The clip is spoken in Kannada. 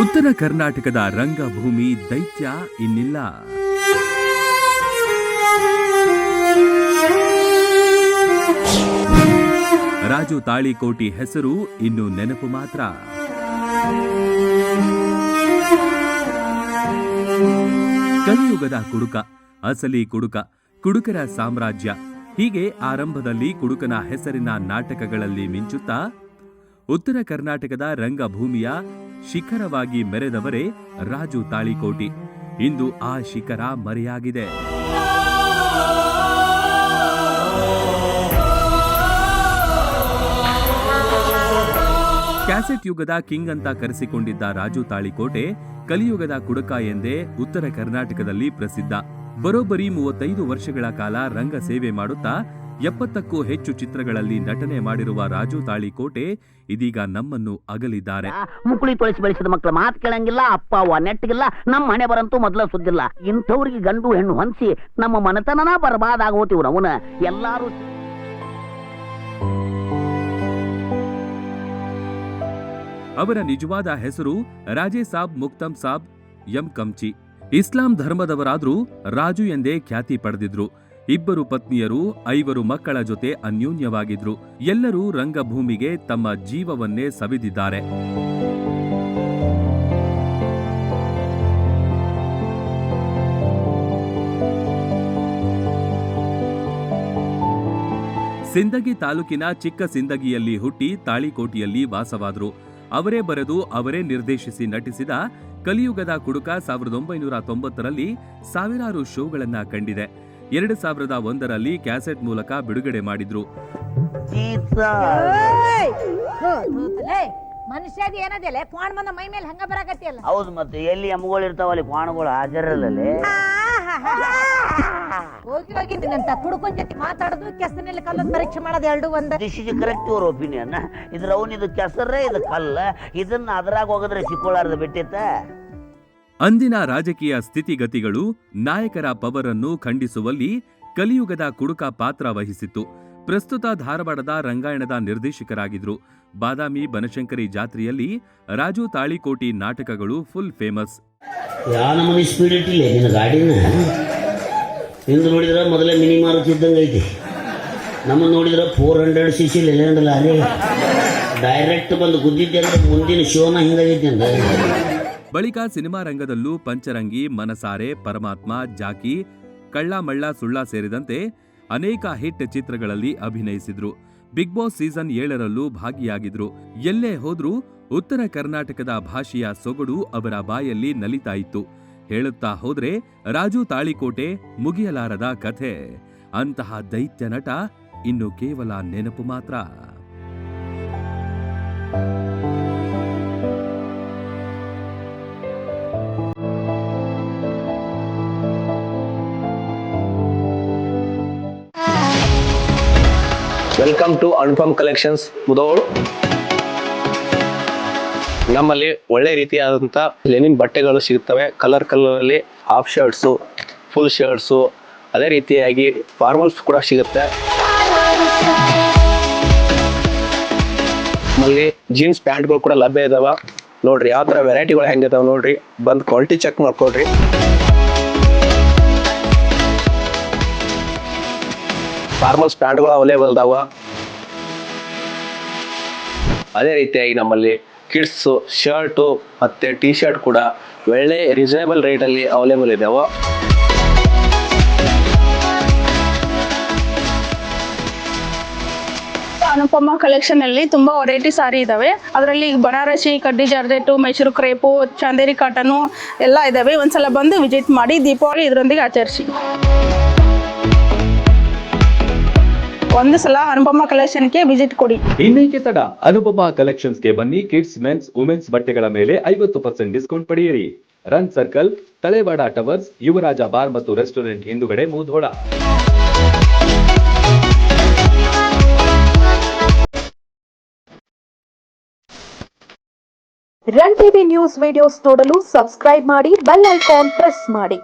ಉತ್ತರ ಕರ್ನಾಟಕದ ರಂಗಭೂಮಿ ದೈತ್ಯ ಇನ್ನಿಲ್ಲ. ರಾಜು ತಾಳಿಕೋಟಿ ಹೆಸರು ಇನ್ನು ನೆನಪು ಮಾತ್ರ. ಕಲಿಯುಗದ ಕುಡುಕ, ಅಸಲಿ ಕುಡುಕ, ಕುಡುಕರ ಸಾಮ್ರಾಜ್ಯ. ಹೀಗೆ ಆರಂಭದಲ್ಲಿ ಕುಡುಕನ ಹೆಸರಿನ ನಾಟಕಗಳಲ್ಲಿ ಮಿಂಚುತ್ತಾ ಉತ್ತರ ಕರ್ನಾಟಕದ ರಂಗಭೂಮಿಯ ಶಿಖರವಾಗಿ ಮೆರೆದವರೇ ರಾಜು ತಾಳಿಕೋಟಿ. ಇಂದು ಆ ಶಿಖರ ಮರೆಯಾಗಿದೆ. ಕ್ಯಾಸೆಟ್ ಯುಗದ ಕಿಂಗ್ ಅಂತ ಕರೆಸಿಕೊಂಡಿದ್ದ ರಾಜು ತಾಳಿಕೋಟೆ ಕಲಿಯುಗದ ಕುಡುಕ ಎಂದೇ ಉತ್ತರ ಕರ್ನಾಟಕದಲ್ಲಿ ಪ್ರಸಿದ್ಧ. ಬರೋಬ್ಬರಿ ಮೂವತ್ತೈದು ವರ್ಷಗಳ ಕಾಲ ರಂಗ ಸೇವೆ ಮಾಡುತ್ತಾ ಎಪ್ಪತ್ತಕ್ಕೂ ಹೆಚ್ಚು ಚಿತ್ರಗಳಲ್ಲಿ ನಟನೆ ಮಾಡಿರುವ ರಾಜು ತಾಳಿಕೋಟೆ ಇದೀಗ ನಮ್ಮನ್ನು ಅಗಲಿದ್ದಾರೆ. ಮುಕುಳಿ ತೊಳಿಸಿ ಬೆಳೆಸಿದ ಮಕ್ಕಳ ಮಾತು ಕೇಳಂಗಿಲ್ಲ ಅಪ್ಪ ಅವ್ವ ನೆಟ್ಟಿಗಿಲ್ಲ ನಮ್ಮ ಹಣೆ ಬರಂತೂ ಮೊದಲ ಸುದ್ದಿಲ್ಲ. ಇಂಥವ್ರಿಗೆ ಗಂಡು ಹೆಣ್ಣು ಹೊಂದಿಸಿ ನಮ್ಮ ಮನೆತನನ ಬರಬಾದ್ ಆಗೋತಿವ್ರು ಅವನ. ಎಲ್ಲಾರು ಅವರ ನಿಜವಾದ ಹೆಸರು ರಾಜೇ ಸಾಬ್ ಮುಕ್ತಂ ಸಾಬ್ ಎಂ ಕಂಚಿ. ಇಸ್ಲಾಂ ಧರ್ಮದವರಾದ್ರೂ ರಾಜು ಎಂದೇ ಖ್ಯಾತಿ ಪಡೆದಿದ್ರು. ಇಬ್ಬರು ಪತ್ನಿಯರು, ಐವರು ಮಕ್ಕಳ ಜೊತೆ ಅನ್ಯೋನ್ಯವಾಗಿದ್ರು. ಎಲ್ಲರೂ ರಂಗಭೂಮಿಗೆ ತಮ್ಮ ಜೀವವನ್ನೇ ಸವಿದಿದ್ದಾರೆ. ಸಿಂದಗಿ ತಾಲೂಕಿನ ಚಿಕ್ಕ ಸಿಂದಗಿಯಲ್ಲಿ ಹುಟ್ಟಿ ತಾಳಿಕೋಟಿಯಲ್ಲಿ ವಾಸವಾದರು. ಅವರೇ ಬರೆದು ಅವರೇ ನಿರ್ದೇಶಿಸಿ ನಟಿಸಿದ ಕಲಿಯುಗದ ಕುಡುಕ ಸಾವಿರದ ಒಂಬೈನೂರ ತೊಂಬತ್ತರಲ್ಲಿ ಸಾವಿರಾರು ಶೋಗಳನ್ನು ಕಂಡಿದೆ. ಎರಡು ಸಾವಿರದ ಒಂದರಲ್ಲಿ ಕ್ಯಾಸೆಟ್ ಮೂಲಕ ಬಿಡುಗಡೆ ಮಾಡಿದ್ರು. ಮನುಷ್ಯದ ಏನದಿಲ್ಲ ಕ್ವಾಣ ಬಂದ ಮೈ ಮೇಲೆ ಹಂಗ ಬರಾಕತ್ತಿಯಲ್ಲ ಹೌದು ಮತ್ತೆ ಎಲ್ಲಿ ಎಮ್ಗಳು ಇರ್ತಾವಲ್ಲಿ ಕ್ವಾಣಗಳು ಹಾಜರಲ್ಲೇ ಹೋಗಿ ಹೋಗಿ ನಿನ್ನಂತ ಕುಡ್ಕೊಂಡ್ ಜೊತೆ ಮಾತಾಡೋದು ಕೆಸನಲ್ಲಿ ಕಲ್ಲದ ಪರೀಕ್ಷೆ ಮಾಡೋದು ಎರಡು ಒಂದ. This is correct your opinion ಇದ್ರ ಅವನ್ ಇದು ಕೆಸರೇ ಇದು ಕಲ್ಲ. ಇದನ್ನ ಅದ್ರಾಗ ಹೋಗಿದ್ರೆ ಸಿಕ್ಕೊಳ್ಳಾರ್ದು ಬಿಟ್ಟಿತ್ತ? ಅಂದಿನ ರಾಜಕೀಯ ಸ್ಥಿತಿಗತಿಗಳು ನಾಯಕರ ಪವರನ್ನು ಖಂಡಿಸುವಲ್ಲಿ ಕಲಿಯುಗದ ಕುಡುಕ ಪಾತ್ರ ವಹಿಸಿತ್ತು. ಪ್ರಸ್ತುತ ಧಾರವಾಡದ ರಂಗಾಯಣದ ನಿರ್ದೇಶಕರಾಗಿದ್ರು. ಬಾದಾಮಿ, ಬನಶಂಕರಿ ಜಾತ್ರೆಯಲ್ಲಿ ರಾಜು ತಾಳಿಕೋಟಿ ನಾಟಕಗಳು ಫುಲ್ ಫೇಮಸ್ ಯಾವ ಸ್ಪೀಡ್ ಇಟ್ಟಿಲ್ಲ? ನಿನ್ನ ಗಾಡಿನ? ನಿಂದು ನೋಡಿದ್ರೆ ಮೊದಲೇ ಮಿನಿ ಮಾರುತಿ ಇದ್ದಂಗೆ ಐತಿ. ನಮ್ಮನ್ನು ನೋಡಿದ್ರೆ four hundred C C direct ಬಂದು ಗುದ್ದಿದ್ದೆ ಅಂದ್ರೆ ಮುಂದಿನ ಶಿವನ ಹಿಂಗಾಗೈತಿ ಅಂತ ಬಳಿಕ ಸಿನಿಮಾ ರಂಗದಲ್ಲೂ ಪಂಚರಂಗಿ, ಮನಸಾರೆ, ಪರಮಾತ್ಮ, ಜಾಕಿ ಕಳ್ಳ ಮಳ್ಳ ಸುಳ್ಳ ಸೇರಿದಂತೆ ಅನೇಕ ಹಿಟ್ ಚಿತ್ರಗಳಲ್ಲಿ ಅಭಿನಯಿಸಿದ್ರು. ಬಿಗ್ ಬಾಸ್ ಸೀಸನ್ ಏಳರಲ್ಲೂ ಭಾಗಿಯಾಗಿದ್ರು. ಎಲ್ಲೇ ಹೋದ್ರೂ ಉತ್ತರ ಕರ್ನಾಟಕದ ಭಾಷೆಯ ಸೊಗಡು ಅವರ ಬಾಯಲ್ಲಿ ನಲಿತಾ ಇತ್ತು. ಹೇಳುತ್ತಾ ಹೋದ್ರೆ ರಾಜು ತಾಳಿಕೋಟೆ ಮುಗಿಯಲಾರದ ಕಥೆ. ಅಂತಹ ದೈತ್ಯ ನಟ ಇನ್ನು ಕೇವಲ ನೆನಪು ಮಾತ್ರ. Welcome to Anupam collections Mudhol. ನಮ್ಮಲ್ಲಿ ಒಳ್ಳೆ ರೀತಿಯಾದಂಥ ಲೆನಿನ್ ಬಟ್ಟೆಗಳು ಸಿಗುತ್ತವೆ ಕಲರ್ ಕಲರಲ್ಲಿ ಹಾಫ್ ಶರ್ಟ್ಸು ಫುಲ್ ಶರ್ಟ್ಸು ಅದೇ ರೀತಿಯಾಗಿ ಫಾರ್ಮಲ್ಸ್ ಕೂಡ ಸಿಗುತ್ತೆ. ನಮ್ಮಲ್ಲಿ ಜೀನ್ಸ್ ಪ್ಯಾಂಟ್ಗಳು ಕೂಡ ಲಭ್ಯ ಇದಾವೆ. ನೋಡ್ರಿ ಯಾವ ಥರ ವೆರೈಟಿಗಳು ಹೆಂಗಿದಾವೆ ನೋಡ್ರಿ. ಬಂದು ಕ್ವಾಲಿಟಿ ಚೆಕ್ ಮಾಡ್ಕೊಳ್ರಿ. ಫಾರ್ಮಲ್ಸ್ ಪ್ಯಾಂಟ್ಗಳು ಅವೈಲೇಬಲ್ ಅದಾವ ಅದೇ ರೀತಿಯಾಗಿ ನಮ್ಮಲ್ಲಿ ಕಿಡ್ಸು ಶರ್ಟು ಮತ್ತು ಟಿ ಶರ್ಟ್ ಕೂಡ ಒಳ್ಳೆ ರೀಸನೇಬಲ್ ರೇಟಲ್ಲಿ ಅವೈಲೇಬಲ್ ಇದಾವೆ. ಅನುಪಮ ಕಲೆಕ್ಷನ್ ಅಲ್ಲಿ ತುಂಬಾ ವೆರೈಟಿ ಸಾರಿ ಇದಾವೆ. ಅದರಲ್ಲಿ ಬನಾರಸಿ ಕಡ್ಡಿ georgette Mysuru crepe Chanderi cotton ಎಲ್ಲ ಇದಾವೆ. ಒಂದ್ಸಲ ಬಂದು ವಿಸಿಟ್ ಮಾಡಿ ದೀಪಾವಳಿ ಇದರೊಂದಿಗೆ ಆಚರಿಸಿ. ಒಂದು ಸಲ ಅನುಪಮ ಕಲೆಕ್ಷನ್ಗೆ ವಿಸಿಟ್ ಕೊಡಿ. ಇನ್ನೇಕೆ ತಡ. ಅನುಪಮ ಕಲೆಕ್ಷನ್ಸ್ಗೆ ಬನ್ನಿ. ಕಿಡ್ಸ್ ಮೆನ್ಸ್ ವುಮೆನ್ಸ್ ಬಟ್ಟೆಗಳ ಮೇಲೆ ಐವತ್ತು ಪರ್ಸೆಂಟ್ ಡಿಸ್ಕೌಂಟ್ ಪಡೆಯಿರಿ. Run circle Talewada towers Yuvaraja bar ಮತ್ತು ರೆಸ್ಟೋರೆಂಟ್ ಹಿಂದುಗಡೆ Mudhol run TV news videos ನೋಡಲು ಸಬ್ಸ್ಕ್ರೈಬ್ ಮಾಡಿ ಬೆಲ್ ಐಕಾನ್ ಪ್ರೆಸ್ ಮಾಡಿ.